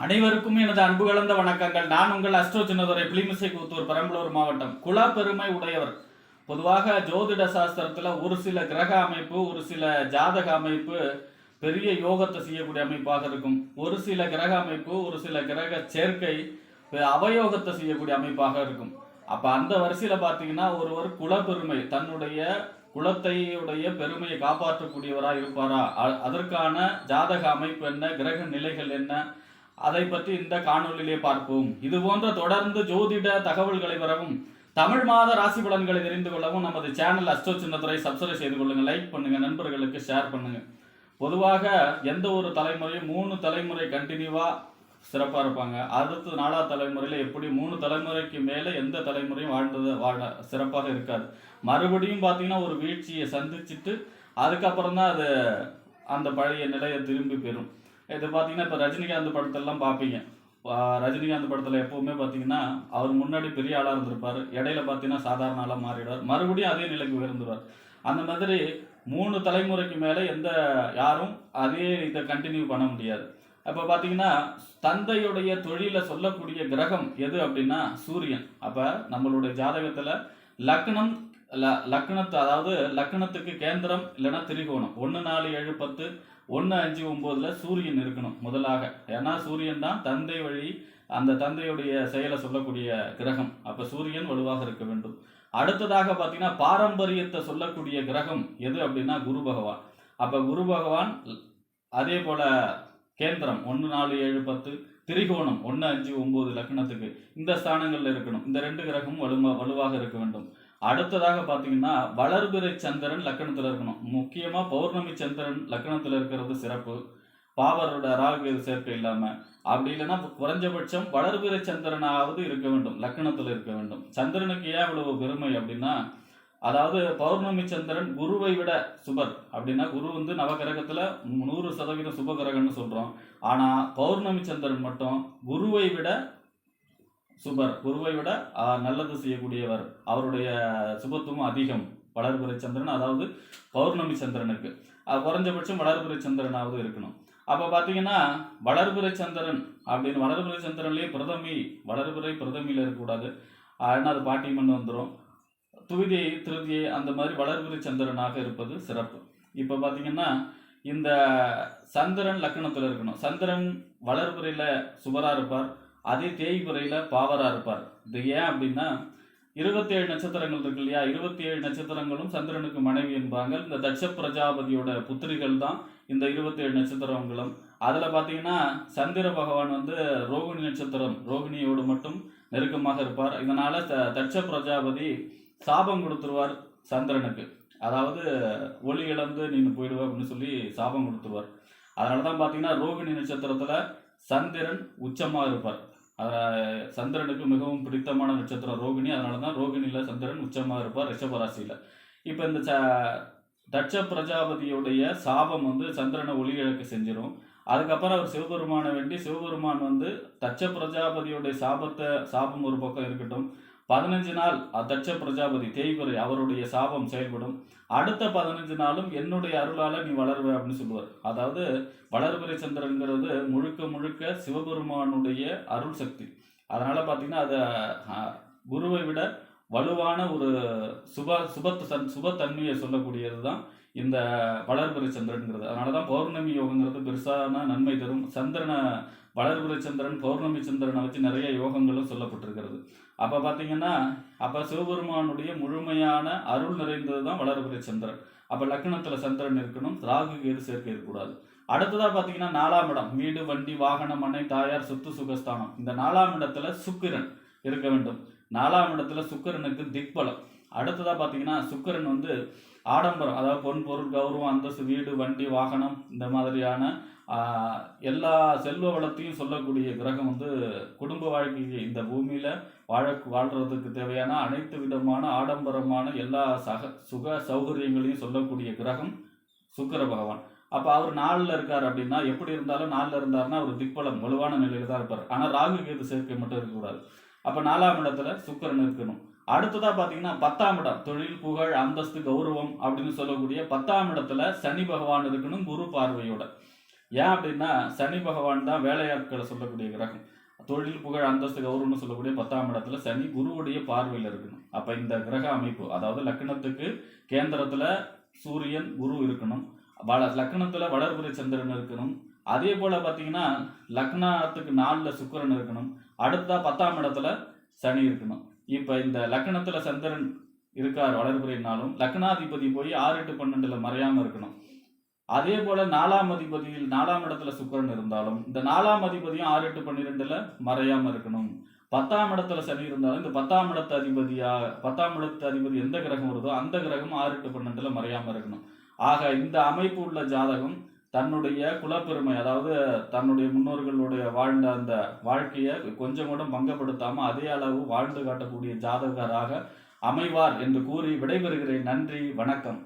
அனைவருக்கும் எனது அன்பு கலந்த வணக்கங்கள். நான் உங்கள் அஸ்ட்ரோ சின்னதுரை பிளிமிசை கூத்தூர் பெரம்பலூர் மாவட்டம். குல பெருமை உடையவர். பொதுவாக ஜோதிட சாஸ்திரத்தில் ஒரு சில கிரக அமைப்பு ஒரு சில ஜாதக அமைப்பு பெரிய யோகத்தை செய்யக்கூடிய அமைப்பாக இருக்கும். ஒரு சில கிரக அமைப்பு ஒரு சில கிரக சேர்க்கை அவயோகத்தை செய்யக்கூடிய அமைப்பாக இருக்கும். அப்போ அந்த வரிசையில் பார்த்தீங்கன்னா ஒருவர் குலப்பெருமை தன்னுடைய குலத்தையுடைய பெருமையை காப்பாற்றக்கூடியவராக இருப்பாரா? அ- அதற்கான ஜாதக அமைப்பு என்ன கிரக நிலைகள் என்ன அதை பற்றி இந்த காணொலியிலே பார்ப்போம். இது போன்ற தொடர்ந்து ஜோதிட தகவல்களை பெறவும் தமிழ் மாத ராசி பலன்களை தெரிந்து கொள்ளவும் நமது சேனல் அஸ்டோ சின்னத்துறை சப்ஸ்கிரைப் செய்து கொள்ளுங்க லைக் பண்ணுங்க நண்பர்களுக்கு ஷேர் பண்ணுங்க. பொதுவாக எந்த ஒரு தலைமுறையும் மூணு தலைமுறை கண்டினியூவா சிறப்பாக இருப்பாங்க. அடுத்து நாலாவது தலைமுறையில் எப்படி மூணு தலைமுறைக்கு மேலே எந்த தலைமுறையும் வாழ்ந்தது வாழ சிறப்பாக இருக்காது. மறுபடியும் பார்த்தீங்கன்னா ஒரு வீழ்ச்சியை சந்திச்சுட்டு அதுக்கப்புறம் தான் அது அந்த பழைய நிலையை திரும்பி பெறும். இது பார்த்தீங்கன்னா இப்போ ரஜினிகாந்த் படத்தெல்லாம் பார்ப்பீங்க ரஜினிகாந்த் படத்தில் எப்போவுமே பார்த்தீங்கன்னா அவர் முன்னாடி பெரிய ஆளாக இருந்திருப்பார். இடையில பார்த்தீங்கன்னா சாதாரண ஆளாக மாறிடுவார். மறுபடியும் அதே நிலைக்கு உயர்ந்துருவார். அந்த மாதிரி மூணு தலைமுறைக்கு மேலே எந்த யாரும் அதே இதை கண்டினியூ பண்ண முடியாது. அப்போ பார்த்தீங்கன்னா தந்தையுடைய தொழிலை சொல்லக்கூடிய கிரகம் எது அப்படின்னா சூரியன். அப்போ நம்மளுடைய ஜாதகத்தில் லக்னம் ல லக்னத்து அதாவது லக்னத்துக்கு கேந்திரம் இல்லைன்னா திரிகோணம். ஒன்று நாலு ஏழு பத்து ஒன்று அஞ்சு ஒம்போதில் சூரியன் இருக்கணும் முதலாக. ஏன்னா சூரியன் தான் தந்தை வழி அந்த தந்தையுடைய செயலை சொல்லக்கூடிய கிரகம். அப்போ சூரியன் வலுவாக இருக்க வேண்டும். அடுத்ததாக பார்த்தீங்கன்னா பாரம்பரியத்தை சொல்லக்கூடிய கிரகம் எது அப்படின்னா குரு பகவான். அப்போ குரு பகவான் அதே போல் கேந்திரம் ஒன்று நாலு ஏழு பத்து திரிகோணம் ஒன்று அஞ்சு ஒம்பது லக்னத்துக்கு இந்த ஸ்தானங்களில் இருக்கணும். இந்த ரெண்டு கிரகமும் வலுமா வலுவாக இருக்க வேண்டும். அடுத்ததாக பார்த்தீங்கன்னா வளர்பிறை சந்திரன் லக்கணத்தில் இருக்கணும். முக்கியமாக பௌர்ணமி சந்திரன் லக்கணத்தில் இருக்கிறது சிறப்பு. பாவரோட ராகு சேர்க்கை இல்லாமல் அப்படி இல்லைன்னா குறைஞ்சபட்சம் வளர்பிறை சந்திரனாவது இருக்க வேண்டும். லக்கணத்தில் இருக்க வேண்டும். சந்திரனுக்கு ஏன் இவ்வளவு பெருமை அப்படின்னா அதாவது பௌர்ணமி சந்திரன் குருவை விட சுபர். அப்படின்னா குரு வந்து நவகிரகத்தில் நூறு சதவீதம் சுப கிரகம்னு சொல்கிறோம் ஆனால் பௌர்ணமி சந்திரன் மட்டும் குருவை விட சுபர். குருவை விட நல்லது செய்யக்கூடியவர். அவருடைய சுபத்துவம் அதிகம். வளர்புரை சந்திரன் அதாவது பௌர்ணமி சந்திரனுக்கு. அது குறைஞ்சபட்சம் வளர்புரை சந்திரனாவது இருக்கணும். அப்போ பார்த்தீங்கன்னா வளர்புரை சந்திரன் அப்படின்னு வளர்புரை சந்திரன்லேயே பிரதமி வளர்புரை பிரதமியில் இருக்கக்கூடாது. ஆனால் அது பாட்டிமன் வந்துடும் துவிதியை திருதியை அந்த மாதிரி வளர்புரை சந்திரனாக இருப்பது சிறப்பு. இப்போ பார்த்தீங்கன்னா இந்த சந்திரன் லக்கணத்தில் இருக்கணும். சந்திரன் வளர்பிறையில் சுவராக இருப்பார். அதே தேய்பிறையில் பாவராக இருப்பார். இது ஏன் அப்படின்னா இருபத்தி ஏழு நட்சத்திரங்கள் இருக்கு இல்லையா? இருபத்தி ஏழு நட்சத்திரங்களும் சந்திரனுக்கு மனைவி என்பாங்க. இந்த தட்ச பிரஜாபதியோட புத்திரிகள் தான் இந்த இருபத்தி ஏழு நட்சத்திரங்களும். அதில் பார்த்தீங்கன்னா சந்திர பகவான் வந்து ரோகிணி நட்சத்திரம் ரோகிணியோடு மட்டும் நெருக்கமாக இருப்பார். இதனால் த- தட்ச பிரஜாபதி சாபம் கொடுத்துருவார் சந்திரனுக்கு. அதாவது ஒளி இழந்து நீங்கள் போயிடுவ அப்படின்னு சொல்லி சாபம் கொடுத்துருவார். அதனால தான் பார்த்தீங்கன்னா ரோகிணி நட்சத்திரத்தில் சந்திரன் உச்சமாக இருப்பார். சந்திரனுக்கு மிகவும் பிடித்தமான நட்சத்திரம் ரோகிணி. அதனால தான் ரோகிணியில் சந்திரன் உச்சமாக இருப்பார் ரிஷபராசியில் இப்போ இந்த ச தட்ச பிரஜாபதியுடைய சாபம் வந்து சந்திரனை ஒளி இழக்க செஞ்சிடும் அதுக்கப்புறம் அவர் சிவபெருமானை வேண்டி சிவபெருமான் வந்து தட்ச பிரஜாபதியுடைய சாபத்தை சாபம் ஒரு பக்கம் இருக்கட்டும். பதினஞ்சு நாள் அ- பிரஜாபதி தேய்பிறை அவருடைய சாபம் செயல்படும். அடுத்த பதினஞ்சு நாளும் என்னுடைய அருளால நீ வளருவ அப்படின்னு சொல்லுவார். அதாவது வளர்பிறை சந்திரங்கிறது முழுக்க முழுக்க சிவபெருமானுடைய அருள் சக்தி. அதனால பார்த்தீங்கன்னா அதை குருவை விட வலுவான ஒரு சுப சுபத் சன் சுபத்தன்மையை சொல்லக்கூடியது தான் இந்த வளர்பிறை சந்திரன்கிறது. அதனால தான் பௌர்ணமி யோகங்கிறது பெருசான நன்மை தரும். சந்திரனை வளர்பிறை சந்திரன் பௌர்ணமி சந்திரனை வச்சு நிறைய யோகங்களும் சொல்லப்பட்டிருக்கிறது. அப்போ பார்த்தீங்கன்னா அப்போ சிவபெருமானுடைய முழுமையான அருள் நிறைந்தது தான் வளர்பிறை சந்திரன். அப்போ லக்னத்தில் சந்திரன் இருக்கணும் ராகு கேது சேர்க்கை இருக்கக்கூடாது. அடுத்ததாக பார்த்தீங்கன்னா நாலாம் இடம் வீடு வண்டி வாகனம் மனை தாயார் சொத்து சுகஸ்தானம். இந்த நாலாம் இடத்துல சுக்கிரன் இருக்க வேண்டும். நாலாம் இடத்துல சுக்கரனுக்கு திக்பலம். அடுத்ததாக பார்த்தீங்கன்னா சுக்கிரன் வந்து ஆடம்பரம் அதாவது பொன் பொருள் கௌரவம் அந்தஸ்து வீடு வண்டி வாகனம் இந்த மாதிரியான எல்லா செல்வ வளத்தையும் சொல்லக்கூடிய கிரகம் வந்து குடும்ப வாழ்க்கைக்கு இந்த பூமியில் வாழ வாழ்கிறதுக்கு தேவையான அனைத்து விதமான ஆடம்பரமான எல்லா சக சுக சௌகரியங்களையும் சொல்லக்கூடிய கிரகம் சுக்கர பகவான். அப்போ அவர் நாளில் இருக்கார் அப்படின்னா எப்படி இருந்தாலும் நாளில் இருந்தாருன்னா அவர் திக்பலம் வலுவான நிலையில் தான் இருப்பார். ஆனால் ராகு கேது சேர்க்கை மட்டும் இருக்கக்கூடாது அப்போ நாலாம் இடத்துல சுக்கரன் இருக்கணும். அடுத்ததாக பார்த்தீங்கன்னா பத்தாம் இடம் தொழில் புகழ் அந்தஸ்து கௌரவம் அப்படின்னு சொல்லக்கூடிய பத்தாம் இடத்துல சனி பகவான் இருக்கணும் குரு பார்வையோட. ஏன் அப்படின்னா சனி பகவான் தான் வேலையாட்களை சொல்லக்கூடிய கிரகம். தொழில் புகழ் அந்தஸ்து கௌரவம்னு சொல்லக்கூடிய பத்தாம் இடத்துல சனி குருவுடைய பார்வையில் இருக்கணும். அப்போ இந்த கிரக அமைப்பு அதாவது லக்னத்துக்கு கேந்திரத்தில் சூரியன் குரு இருக்கணும். வள லக்னத்தில் வளர்புரை சந்திரன் இருக்கணும். அதே போல் பார்த்தீங்கன்னா லக்னத்துக்கு நாலில் சுக்கிரன் இருக்கணும். அடுத்தா பத்தாம் இடத்துல சனி இருக்கணும். இப்போ இந்த லக்னத்தில் சந்திரன் இருக்கார் வளர்புரைனாலும் லக்னாதிபதி போய் ஆறு எட்டு பன்னெண்டில் மறையாமல் இருக்கணும். அதே போல நாலாம் அதிபதியில் நாலாம் இடத்துல சுக்கிரன் இருந்தாலும் இந்த நாலாம் அதிபதியும் ஆறு எட்டு பன்னிரெண்டுல மறையாம இருக்கணும். பத்தாம் இடத்துல சனி இருந்தாலும் இந்த பத்தாம் இடத்து அதிபதியா பத்தாம் இடத்து அதிபதி எந்த கிரகம் வருதோ அந்த கிரகம் ஆறு எட்டு பன்னெண்டுல மறையாம இருக்கணும். ஆக இந்த அமைப்பு உள்ள ஜாதகம் தன்னுடைய குலப்பெருமை அதாவது தன்னுடைய முன்னோர்களுடைய வாழ்ந்த அந்த வாழ்க்கையை கொஞ்சம் கூட பங்கப்படுத்தாம அதே அளவு வாழ்ந்து காட்டக்கூடிய ஜாதகராக அமைவார் என்று கூறி விடைபெறுகிறேன். நன்றி வணக்கம்.